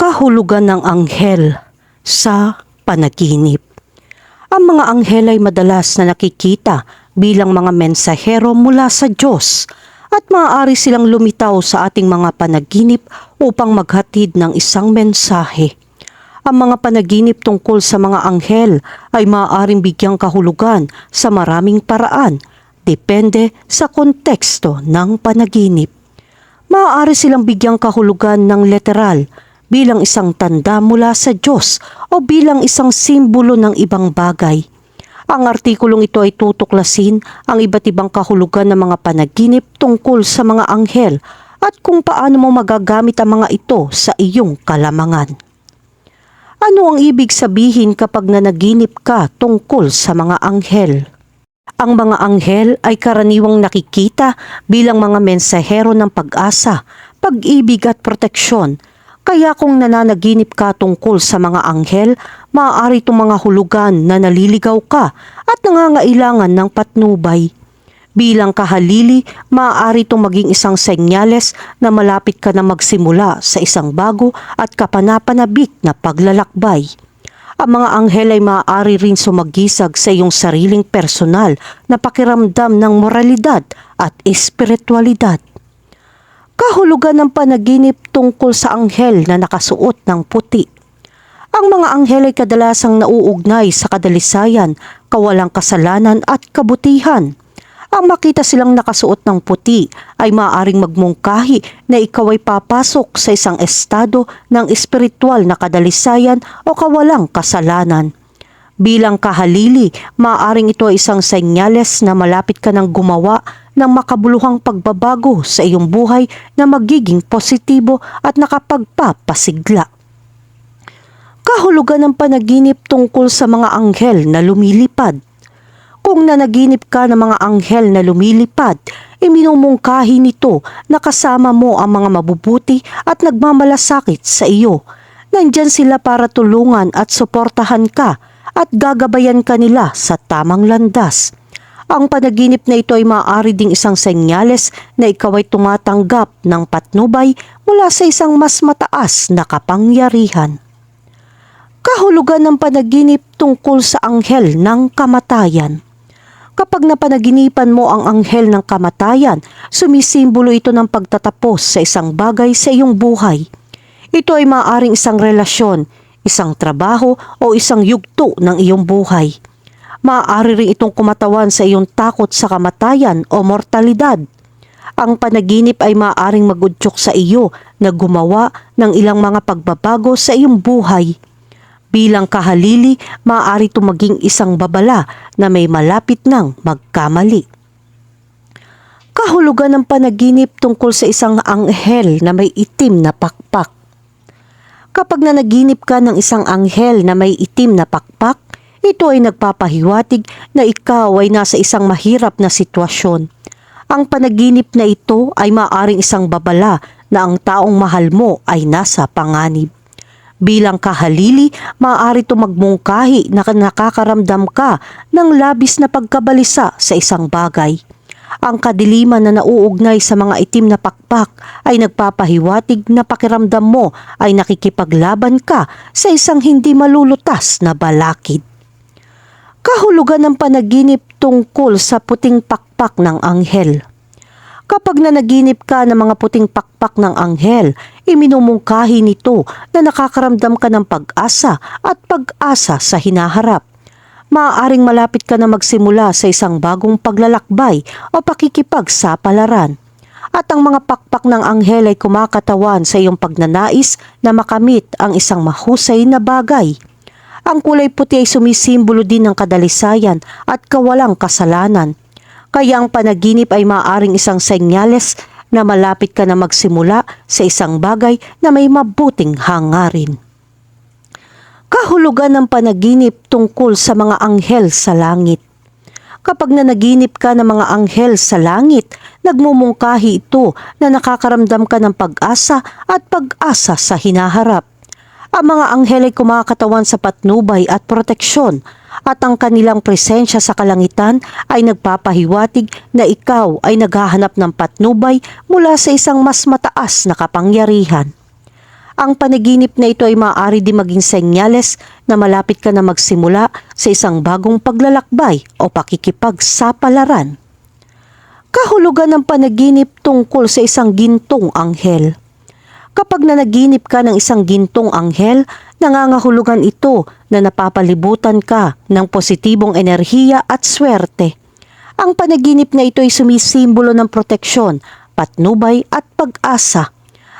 kahulugan ng anghel sa panaginip. Ang mga anghel ay madalas na nakikita bilang mga mensahero mula sa Diyos at maaari silang lumitaw sa ating mga panaginip upang maghatid ng isang mensahe. Ang mga panaginip tungkol sa mga anghel ay maaaring bigyang kahulugan sa maraming paraan, depende sa konteksto ng panaginip. Maaari silang bigyang kahulugan ng literal bilang isang tanda mula sa Diyos o bilang isang simbolo ng ibang bagay. Ang artikulong ito ay tutuklasin ang iba't ibang kahulugan ng mga panaginip tungkol sa mga anghel at kung paano mo magagamit ang mga ito sa iyong kalamangan. Ano ang ibig sabihin kapag nanaginip ka tungkol sa mga anghel? Ang mga anghel ay karaniwang nakikita bilang mga mensahero ng pag-asa, pag-ibig at proteksyon. Kaya kung nananaginip ka tungkol sa mga anghel, maaari itong mga hulugan na naliligaw ka at nangangailangan ng patnubay. Bilang kahalili, maaari itong maging isang senyales na malapit ka na magsimula sa isang bago at kapanapanabik na paglalakbay. Ang mga anghel ay maaari rin sumagisag sa iyong sariling personal na pakiramdam ng moralidad at espiritualidad. Kahulugan ng panaginip tungkol sa anghel na nakasuot ng puti. Ang mga anghel ay kadalasang nauugnay sa kadalisayan, kawalang kasalanan at kabutihan. Ang makita silang nakasuot ng puti ay maaaring magmungkahi na ikaw ay papasok sa isang estado ng espiritual na kadalisayan o kawalang kasalanan. Bilang kahalili, maaaring ito ay isang senyales na malapit ka ng gumawa ng makabuluhang pagbabago sa iyong buhay na magiging positibo at nakapagpapasigla. Kahulugan ng panaginip tungkol sa mga anghel na lumilipad. Kung nanaginip ka ng mga anghel na lumilipad, iminumungkahi nito na kasama mo ang mga mabubuti at nagmamalasakit sa iyo. Nandyan sila para tulungan at suportahan ka at gagabayan ka nila sa tamang landas. Ang panaginip na ito ay maaari ding isang senyales na ikaw ay tumatanggap ng patnubay mula sa isang mas mataas na kapangyarihan. Kahulugan ng panaginip tungkol sa anghel ng kamatayan. Kapag napanaginipan mo ang anghel ng kamatayan, sumisimbolo ito ng pagtatapos sa isang bagay sa iyong buhay. Ito ay maaaring isang relasyon, isang trabaho o isang yugto ng iyong buhay. Maaari rin itong kumatawan sa iyong takot sa kamatayan o mortalidad. Ang panaginip ay maaaring magudyok sa iyo na gumawa ng ilang mga pagbabago sa iyong buhay. Bilang kahalili, maaari itong maging isang babala na may malapit ng magkamali. Kahulugan ng panaginip tungkol sa isang anghel na may itim na pakpak. Kapag nanaginip ka ng isang anghel na may itim na pakpak, ito ay nagpapahiwatig na ikaw ay nasa isang mahirap na sitwasyon. Ang panaginip na ito ay maaring isang babala na ang taong mahal mo ay nasa panganib. Bilang kahalili, maaari ito magmungkahi na nakakaramdam ka ng labis na pagkabalisa sa isang bagay. Ang kadiliman na nauugnay sa mga itim na pakpak ay nagpapahiwatig na pakiramdam mo ay nakikipaglaban ka sa isang hindi malulutas na balakid. Kahulugan ng panaginip tungkol sa puting pakpak ng anghel. Kapag nanaginip ka ng mga puting pakpak ng anghel, iminumungkahi nito na nakakaramdam ka ng pag-asa at pag-asa sa hinaharap. Maaaring malapit ka na magsimula sa isang bagong paglalakbay o pakikipagsapalaran. At ang mga pakpak ng anghel ay kumakatawan sa iyong pagnanais na makamit ang isang mahusay na bagay. Ang kulay puti ay sumisimbolo din ng kadalisayan at kawalang kasalanan. Kaya ang panaginip ay maaaring isang senyales na malapit ka na magsimula sa isang bagay na may mabuting hangarin. Kahulugan ng panaginip tungkol sa mga anghel sa langit. Kapag nanaginip ka ng mga anghel sa langit, nagmumungkahi ito na nakakaramdam ka ng pag-asa at pag-asa sa hinaharap. Ang mga anghel ay kumakatawan sa patnubay at proteksyon at ang kanilang presensya sa kalangitan ay nagpapahiwatig na ikaw ay naghahanap ng patnubay mula sa isang mas mataas na kapangyarihan. Ang panaginip na ito ay maaari di maging senyales na malapit ka na magsimula sa isang bagong paglalakbay o pakikipagsapalaran. Kahulugan ng panaginip tungkol sa isang gintong anghel. Kapag nanaginip ka ng isang gintong anghel, nangangahulugan ito na napapalibutan ka ng positibong enerhiya at swerte. Ang panaginip na ito ay sumisimbolo ng proteksyon, patnubay at pag-asa.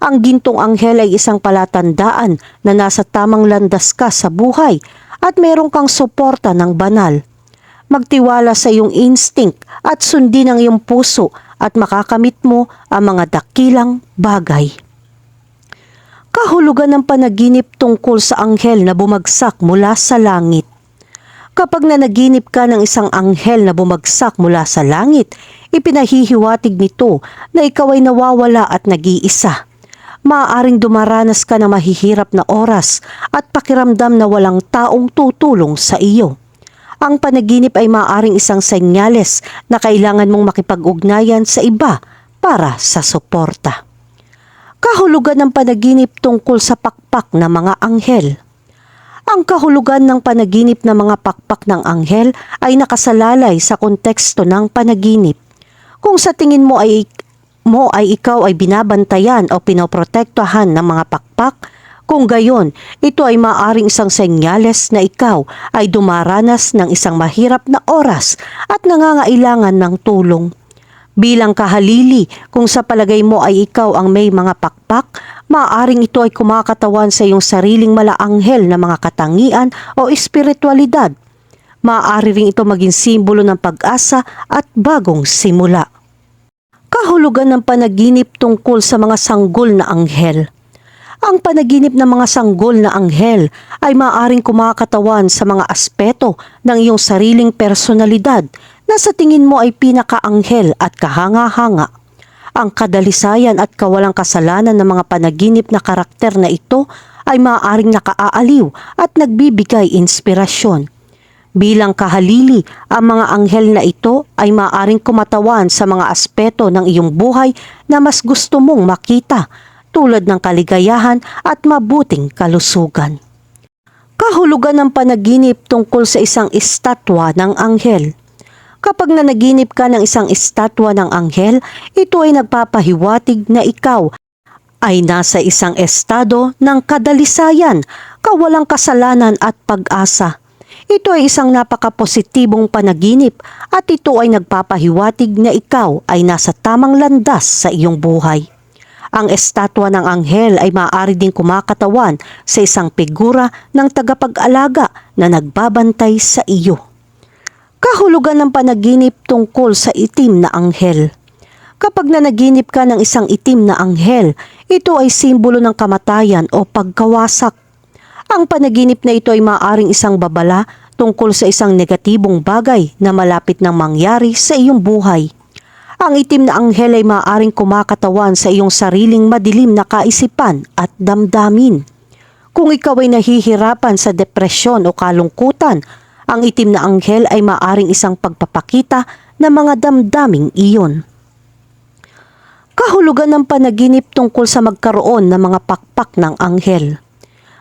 Ang gintong anghel ay isang palatandaan na nasa tamang landas ka sa buhay at meron kang suporta ng banal. Magtiwala sa iyong instinct at sundin ang iyong puso at makakamit mo ang mga dakilang bagay. Kahulugan ng panaginip tungkol sa anghel na bumagsak mula sa langit. Kapag nanaginip ka ng isang anghel na bumagsak mula sa langit, ipinahihiwatig nito na ikaw ay nawawala at nag-iisa. Maaaring dumaranas ka ng mahihirap na oras at pakiramdam na walang taong tutulong sa iyo. Ang panaginip ay maaaring isang senyales na kailangan mong makipag-ugnayan sa iba para sa suporta. Kahulugan ng panaginip tungkol sa pakpak ng mga anghel. Ang kahulugan ng panaginip ng mga pakpak ng anghel ay nakasalalay sa konteksto ng panaginip. Kung sa tingin mo ay mo ay ikaw ay binabantayan o pinoprotektahan ng mga pakpak, kung gayon, ito ay maaring isang senyales na ikaw ay dumaranas ng isang mahirap na oras at nangangailangan ng tulong. Bilang kahalili, kung sa palagay mo ay ikaw ang may mga pakpak, maaaring ito ay kumakatawan sa iyong sariling malaanghel na mga katangian o espiritualidad. Maaari rin ito maging simbolo ng pag-asa at bagong simula. Kahulugan ng panaginip tungkol sa mga sanggol na anghel. Ang panaginip ng mga sanggol na anghel ay maaaring kumakatawan sa mga aspeto ng iyong sariling personalidad na sa tingin mo ay pinakaanghel at kahanga-hanga. Ang kadalisayan at kawalang kasalanan ng mga panaginip na karakter na ito ay maaaring nakaaaliw at nagbibigay inspirasyon. Bilang kahalili, ang mga anghel na ito ay maaaring kumatawan sa mga aspeto ng iyong buhay na mas gusto mong makita tulad ng kaligayahan at mabuting kalusugan. Kahulugan ng panaginip tungkol sa isang estatwa ng anghel. Kapag nanaginip ka ng isang estatwa ng anghel, ito ay nagpapahiwatig na ikaw ay nasa isang estado ng kadalisayan, kawalang kasalanan at pag-asa. Ito ay isang napakapositibong panaginip at ito ay nagpapahiwatig na ikaw ay nasa tamang landas sa iyong buhay. Ang estatwa ng anghel ay maaari ding kumakatawan sa isang figura ng tagapag-alaga na nagbabantay sa iyo. Kahulugan ng panaginip tungkol sa itim na anghel. Kapag nanaginip ka ng isang itim na anghel, ito ay simbolo ng kamatayan o pagkawasak. Ang panaginip na ito ay maaaring isang babala tungkol sa isang negatibong bagay na malapit nang mangyari sa iyong buhay. Ang itim na anghel ay maaaring kumakatawan sa iyong sariling madilim na kaisipan at damdamin. Kung ikaw ay nahihirapan sa depresyon o kalungkutan, ang itim na anghel ay maaaring isang pagpapakita ng mga damdaming iyon. Kahulugan ng panaginip tungkol sa magkaroon ng mga pakpak ng anghel.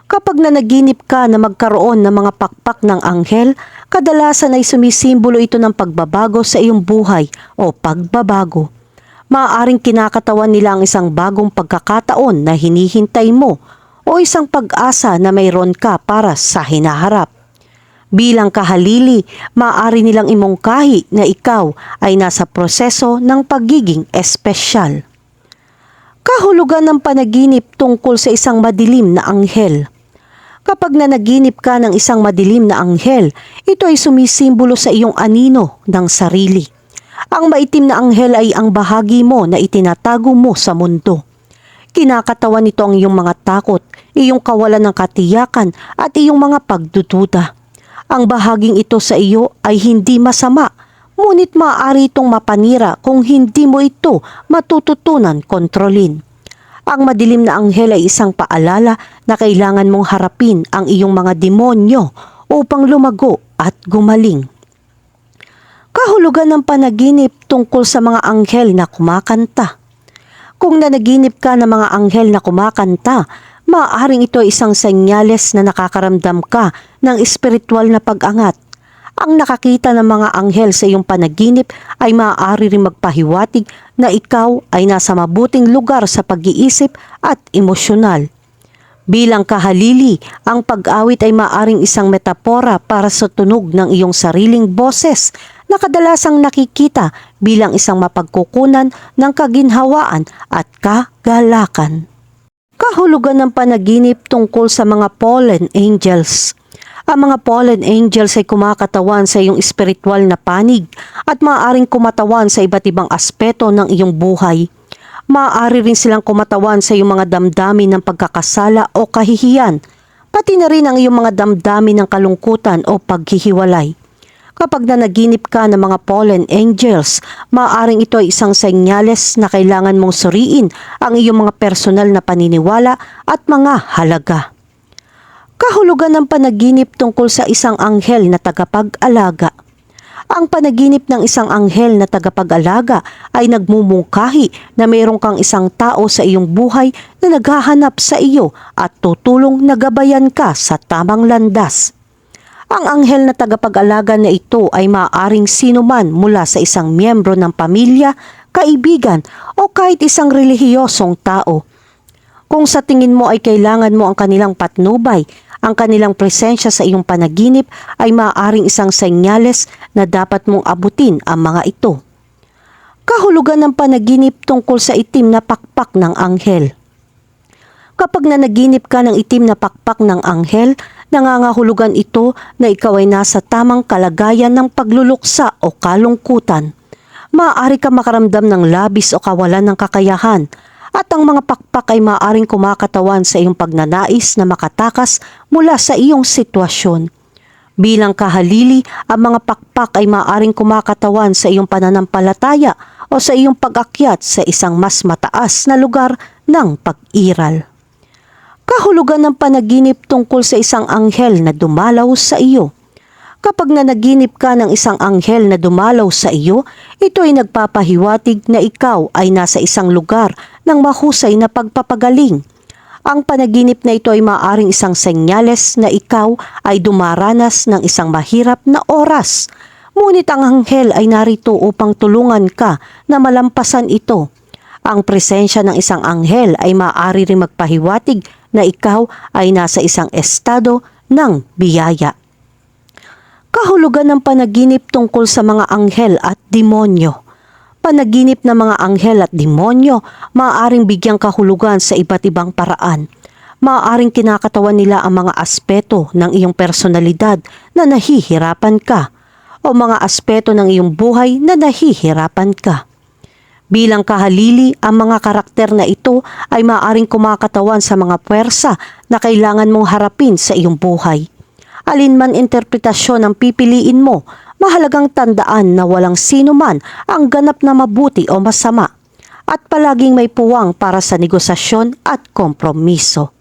Kapag nanaginip ka na magkaroon ng mga pakpak ng anghel, kadalasan ay sumisimbolo ito ng pagbabago sa iyong buhay o pagbabago. Maaaring kinakatawan nila ang isang bagong pagkakataon na hinihintay mo o isang pag-asa na mayroon ka para sa hinaharap. Bilang kahalili, maaari nilang imongkahi na ikaw ay nasa proseso ng pagiging espesyal. Kahulugan ng panaginip tungkol sa isang madilim na anghel. Kapag nanaginip ka ng isang madilim na anghel, ito ay sumisimbolo sa iyong anino ng sarili. Ang maitim na anghel ay ang bahagi mo na itinatago mo sa mundo. Kinakatawan nito ang iyong mga takot, iyong kawalan ng katiyakan at iyong mga pagdududa. Ang bahaging ito sa iyo ay hindi masama, ngunit maaari itong mapanira kung hindi mo ito matututunan kontrolin. Ang madilim na anghel ay isang paalala na kailangan mong harapin ang iyong mga demonyo upang lumago at gumaling. Kahulugan ng panaginip tungkol sa mga anghel na kumakanta. Kung nanaginip ka ng mga anghel na kumakanta, maaaring ito ay isang senyales na nakakaramdam ka ng espiritual na pag-angat. Ang nakakita ng mga anghel sa iyong panaginip ay maaari rin magpahiwatig na ikaw ay nasa mabuting lugar sa pag-iisip at emosyonal. Bilang kahalili, ang pag-awit ay maaring isang metapora para sa tunog ng iyong sariling boses na kadalasang nakikita bilang isang mapagkukunan ng kaginhawaan at kagalakan. Kahulugan ng panaginip tungkol sa mga fallen angels. Ang mga fallen angels ay kumakatawan sa iyong espiritual na panig at maaaring kumatawan sa iba't ibang aspeto ng iyong buhay. Maaari rin silang kumatawan sa iyong mga damdamin ng pagkakasala o kahihiyan, pati na rin ang iyong mga damdamin ng kalungkutan o paghihiwalay. Kapag nanaginip ka ng mga fallen angels, maaaring ito ay isang senyales na kailangan mong suriin ang iyong mga personal na paniniwala at mga halaga. Kahulugan ng panaginip tungkol sa isang anghel na tagapag-alaga. Ang panaginip ng isang anghel na tagapag-alaga ay nagmumungkahi na mayroon kang isang tao sa iyong buhay na naghahanap sa iyo at tutulong na gabayan ka sa tamang landas. Ang anghel na tagapag-alaga na ito ay maaaring sino man mula sa isang miyembro ng pamilya, kaibigan o kahit isang relihiyosong tao. Kung sa tingin mo ay kailangan mo ang kanilang patnubay, ang kanilang presensya sa iyong panaginip ay maaaring isang senyales na dapat mong abutin ang mga ito. Kahulugan ng panaginip tungkol sa itim na pakpak ng anghel. Kapag nanaginip ka ng itim na pakpak ng anghel, nangangahulugan ito na ikaw ay nasa tamang kalagayan ng pagluluksa o kalungkutan. Maaari ka makaramdam ng labis o kawalan ng kakayahan at ang mga pakpak ay maaaring kumakatawan sa iyong pagnanais na makatakas mula sa iyong sitwasyon. Bilang kahalili, ang mga pakpak ay maaaring kumakatawan sa iyong pananampalataya o sa iyong pag-akyat sa isang mas mataas na lugar ng pag-iral. Kahulugan ng panaginip tungkol sa isang anghel na dumalaw sa iyo. Kapag nanaginip ka ng isang anghel na dumalaw sa iyo, ito ay nagpapahiwatig na ikaw ay nasa isang lugar ng mahusay na pagpapagaling. Ang panaginip na ito ay maaring isang senyales na ikaw ay dumaranas ng isang mahirap na oras. Ngunit ang anghel ay narito upang tulungan ka na malampasan ito. Ang presensya ng isang anghel ay maaari rin magpahiwatig na ikaw ay nasa isang estado ng biyaya. Kahulugan ng panaginip tungkol sa mga anghel at demonyo. Panaginip ng mga anghel at demonyo maaaring bigyang kahulugan sa iba't ibang paraan. Maaaring kinakatawan nila ang mga aspeto ng iyong personalidad na nahihirapan ka o mga aspeto ng iyong buhay na nahihirapan ka. Bilang kahalili, ang mga karakter na ito ay maaaring kumakatawan sa mga puwersa na kailangan mong harapin sa iyong buhay. Alinman interpretasyon ang pipiliin mo, mahalagang tandaan na walang sino man ang ganap na mabuti o masama at palaging may puwang para sa negosasyon at kompromiso.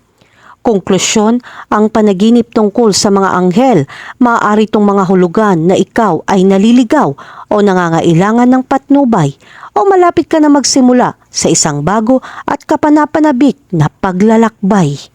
Konklusyon, ang panaginip tungkol sa mga anghel, maaari itong mga hulugan na ikaw ay naliligaw o nangangailangan ng patnubay o malapit ka na magsimula sa isang bago at kapanapanabik na paglalakbay.